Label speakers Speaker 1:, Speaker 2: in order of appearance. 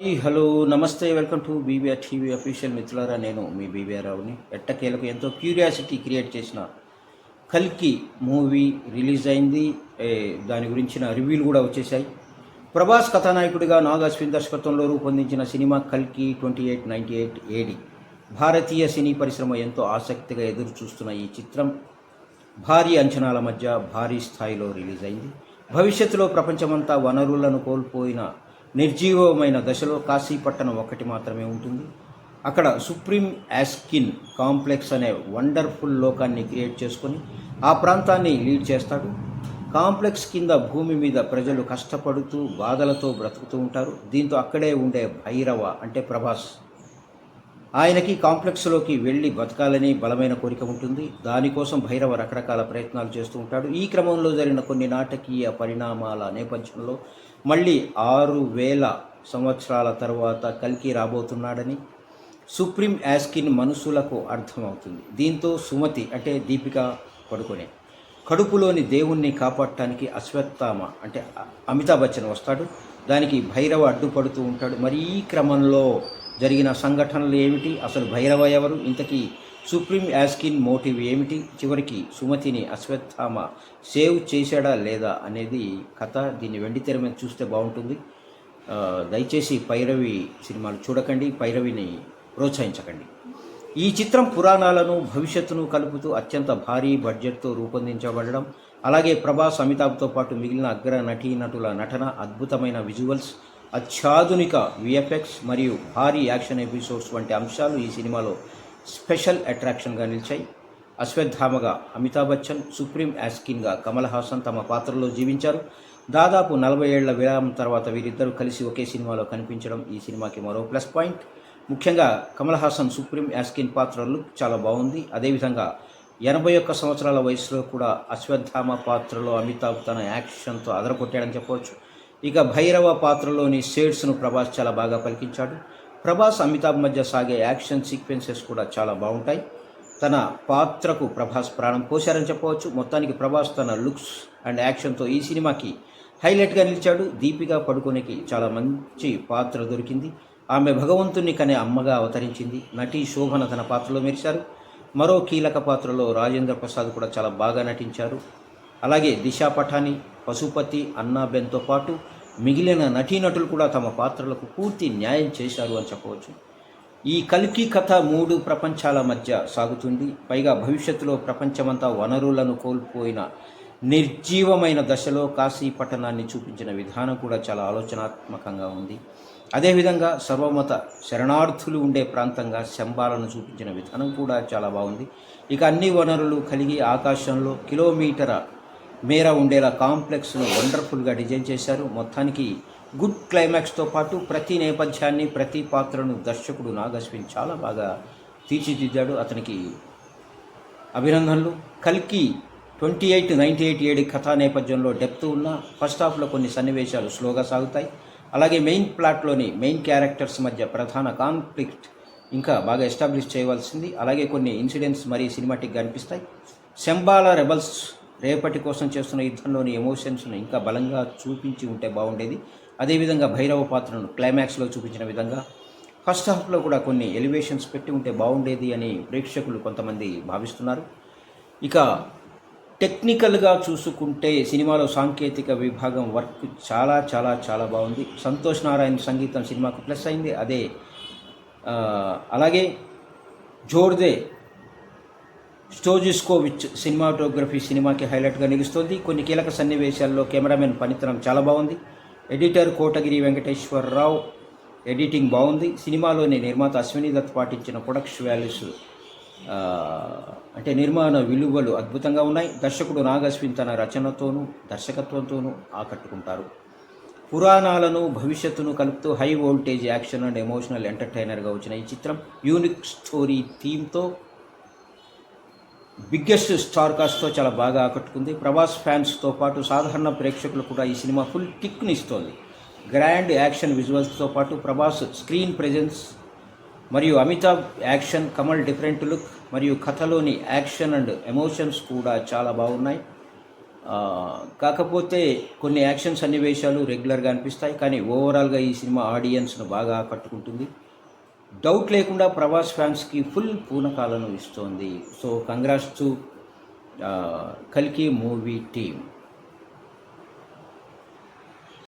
Speaker 1: Hi hello నమస్తే welcome to BBR TV official మిత్రులారా. నేను మీ బీబీఆర్ రావుని. ఎట్టకేలకు ఎంతో క్యూరియాసిటీ క్రియేట్ చేసిన కల్కి మూవీ రిలీజ్ అయింది. దాని గురించిన రివ్యూలు కూడా వచ్చేసాయి ప్రభాస్ కథానాయకుడిగా నాగ్ అశ్విన్ దర్శకత్వంలో రూపొందించిన సినిమా కల్కి twenty eight ninety eight AD. భారతీయ సినీ పరిశ్రమ ఎంతో ఆసక్తిగా ఎదురు చూస్తున్న ఈ చిత్రం భారీ అంచనాల మధ్య భారీ స్థాయిలో రిలీజ్ అయింది. భవిష్యత్తులో ప్రపంచమంతా వనరులను కోల్పోయిన నిర్జీవమైన దశలో కాశీపట్టణం ఒకటి మాత్రమే ఉంటుంది. అక్కడ సుప్రీం యాస్కిన్ కాంప్లెక్స్ అనే వండర్ఫుల్ లోకాన్ని క్రియేట్ చేసుకొని ఆ ప్రాంతాన్ని లీడ్ చేస్తాడు. కాంప్లెక్స్ కింద భూమి మీద ప్రజలు కష్టపడుతూ బాధలతో బ్రతుకుతూ ఉంటారు. దీంతో అక్కడే ఉండే భైరవ అంటే ప్రభాస్ ఆయనకి కాంప్లెక్స్లోకి వెళ్ళి బతకాలని బలమైన కోరిక ఉంటుంది. దానికోసం భైరవ రకరకాల ప్రయత్నాలు చేస్తూ ఉంటాడు. ఈ క్రమంలో జరిగిన కొన్ని నాటకీయ పరిణామాల నేపథ్యంలో మళ్ళీ ఆరు వేల సంవత్సరాల తర్వాత కల్కి రాబోతున్నాడని సుప్రీం యాస్కిన్ మనుషులకు అర్థమవుతుంది. దీంతో సుమతి అంటే దీపిక పడుకునే కడుపులోని దేవుణ్ణి కాపాడటానికి అశ్వత్థామ అంటే అమితాబ్ బచ్చన్ వస్తాడు. దానికి భైరవ అడ్డుపడుతూ ఉంటాడు. మరి ఈ క్రమంలో జరిగిన సంఘటనలు ఏమిటి? అసలు భైరవ ఎవరు? ఇంతకీ సుప్రీం యాస్కిన్ మోటివ్ ఏమిటి? చివరికి సుమతిని అశ్వత్థామ సేవ్ చేశాడా లేదా అనేది కథ. దీన్ని వెండి తెర మీద చూస్తే బాగుంటుంది. దయచేసి పైరవి సినిమాలు చూడకండి. పైరవిని ప్రోత్సహించకండి. ఈ చిత్రం పురాణాలను భవిష్యత్తును కలుపుతూ అత్యంత భారీ బడ్జెట్తో రూపొందించబడడం అలాగే ప్రభాస్ అమితాబ్తో పాటు మిగిలిన అగ్ర నటీనటుల నటన అద్భుతమైన విజువల్స్ అత్యాధునిక విఎఫ్ఎక్స్ మరియు భారీ యాక్షన్ ఎపిసోడ్స్ వంటి అంశాలు ఈ సినిమాలో స్పెషల్ అట్రాక్షన్గా నిలిచాయి. అశ్వత్థామగా అమితాబ్ బచ్చన్ సుప్రీం యాస్కిన్గా కమల్ హాసన్ తమ పాత్రలో జీవించారు. దాదాపు నలభై ఏళ్ళ విరామం తర్వాత వీరిద్దరూ కలిసి ఒకే సినిమాలో కనిపించడం ఈ సినిమాకి మరో ప్లస్ పాయింట్. ముఖ్యంగా కమల్ హాసన్ సుప్రీం యాస్కిన్ పాత్ర లుక్ చాలా బాగుంది. అదేవిధంగా ఎనభై ఒక్క సంవత్సరాల వయసులో కూడా అశ్వత్థామ పాత్రలో అమితాబ్ తన యాక్షన్తో అదరగొట్టాడని చెప్పవచ్చు. ఇక భైరవ పాత్రలోని షేడ్స్ను ప్రభాస్ చాలా బాగా పలికించాడు. ప్రభాస్ అమితాబ్ మధ్య సాగే యాక్షన్ సీక్వెన్సెస్ కూడా చాలా బాగుంటాయి. తన పాత్రకు ప్రభాస్ ప్రాణం పోశారని చెప్పవచ్చు. మొత్తానికి ప్రభాస్ తన లుక్స్ అండ్ యాక్షన్తో ఈ సినిమాకి హైలైట్గా నిలిచాడు. దీపిక పడుకోనికి చాలా మంచి పాత్ర దొరికింది. ఆమె భగవంతుని కనే అమ్మగా అవతరించింది. నటి శోభన తన పాత్రలో మెరిశారు. మరో కీలక పాత్రలో రాజేంద్ర ప్రసాద్ కూడా చాలా బాగా నటించారు. అలాగే దిశా పఠాని పశుపతి అన్నాబెన్తో పాటు మిగిలిన నటీనటులు కూడా తమ పాత్రలకు పూర్తి న్యాయం చేశారు అని చెప్పవచ్చు. ఈ కల్కి కథ మూడు ప్రపంచాల మధ్య సాగుతుంది. పైగా భవిష్యత్తులో ప్రపంచమంతా వనరులను కోల్పోయిన నిర్జీవమైన దశలో కాశీ పట్టణాన్ని చూపించిన విధానం కూడా చాలా ఆలోచనాత్మకంగా ఉంది. అదేవిధంగా సర్వమత శరణార్థులు ఉండే ప్రాంతంగా శంబాలను చూపించిన విధానం కూడా చాలా బాగుంది. ఇక అన్ని వనరులు కలిగి ఆకాశంలో కిలోమీటర మేరా ఉండేలా కాంప్లెక్స్ను వండర్ఫుల్గా డిజైన్ చేశారు. మొత్తానికి గుడ్ క్లైమాక్స్తో పాటు ప్రతి నేపథ్యాన్ని ప్రతి పాత్రను దర్శకుడు నాగశ్విన్ చాలా బాగా తీర్చిదిద్దాడు. అతనికి అభినందనలు. కల్కి ట్వంటీ ఎయిట్ నైంటీ ఎయిట్ ఏడు కథా నేపథ్యంలో డెప్త్ ఉన్న ఫస్ట్ హాఫ్లో కొన్ని సన్నివేశాలు స్లోగా సాగుతాయి. అలాగే మెయిన్ ప్లాట్లోని మెయిన్ క్యారెక్టర్స్ మధ్య ప్రధాన కాన్ఫ్లిక్ట్ ఇంకా బాగా ఎస్టాబ్లిష్ చేయవలసింది. అలాగే కొన్ని ఇన్సిడెంట్స్ మరీ సినిమాటిక్గా అనిపిస్తాయి. శంబాల రెబల్స్ రేపటి కోసం చేస్తున్న యుద్ధంలోని ఎమోషన్స్ను ఇంకా బలంగా చూపించి ఉంటే బాగుండేది. అదేవిధంగా భైరవ పాత్రను క్లైమాక్స్లో చూపించిన విధంగా ఫస్ట్ హాఫ్లో కూడా కొన్ని ఎలివేషన్స్ పెట్టి ఉంటే బాగుండేది అని ప్రేక్షకులు కొంతమంది భావిస్తున్నారు. ఇక టెక్నికల్గా చూసుకుంటే సినిమాలో సాంకేతిక విభాగం వర్క్ చాలా చాలా చాలా బాగుంది. సంతోష్ నారాయణ సంగీతం సినిమాకు ప్లస్ అయింది. అదే అలాగే జోర్దే స్టోజిస్కోవిచ్ సినిమాటోగ్రఫీ సినిమాకి హైలైట్గా నిలుస్తోంది. కొన్ని కీలక సన్నివేశాల్లో కెమెరామెన్ పనితనం చాలా బాగుంది. ఎడిటర్ కోటగిరి వెంకటేశ్వరరావు ఎడిటింగ్ బాగుంది. సినిమాలోని నిర్మాత అశ్విని దత్ పాటించిన ప్రొడక్షన్ వాల్యూస్ అంటే నిర్మాణ విలువలు అద్భుతంగా ఉన్నాయి. దర్శకుడు నాగశ్విన్ తన రచనతోనూ దర్శకత్వంతోనూ ఆకట్టుకుంటారు. పురాణాలను భవిష్యత్తును కలుపుతూ high voltage action and emotional ఎంటర్టైనర్గా వచ్చిన ఈ చిత్రం యూనిక్ స్టోరీ థీమ్తో బిగ్గెస్ట్ స్టార్ కాస్ట్తో చాలా బాగా ఆకట్టుకుంది. ప్రభాస్ ఫ్యాన్స్తో పాటు సాధారణ ప్రేక్షకులు కూడా ఈ సినిమా ఫుల్ కిక్ని ఇస్తోంది. గ్రాండ్ యాక్షన్ విజువల్స్తో పాటు ప్రభాస్ స్క్రీన్ ప్రెజెన్స్ మరియు Amitabh action Kamal different look మరియు కథలోని యాక్షన్ అండ్ ఎమోషన్స్ కూడా చాలా బాగున్నాయి. కాకపోతే కొన్ని యాక్షన్ సన్నివేశాలు రెగ్యులర్గా అనిపిస్తాయి కానీ ఓవరాల్గా ఈ సినిమా ఆడియన్స్ను బాగా ఆకట్టుకుంటుంది. డౌట్ లేకుండా ప్రభాస్ ఫ్యాన్స్కి ఫుల్ పూనకాలను ఇస్తోంది. సో కంగ్రాట్స్ టు కల్కి మూవీ టీమ్.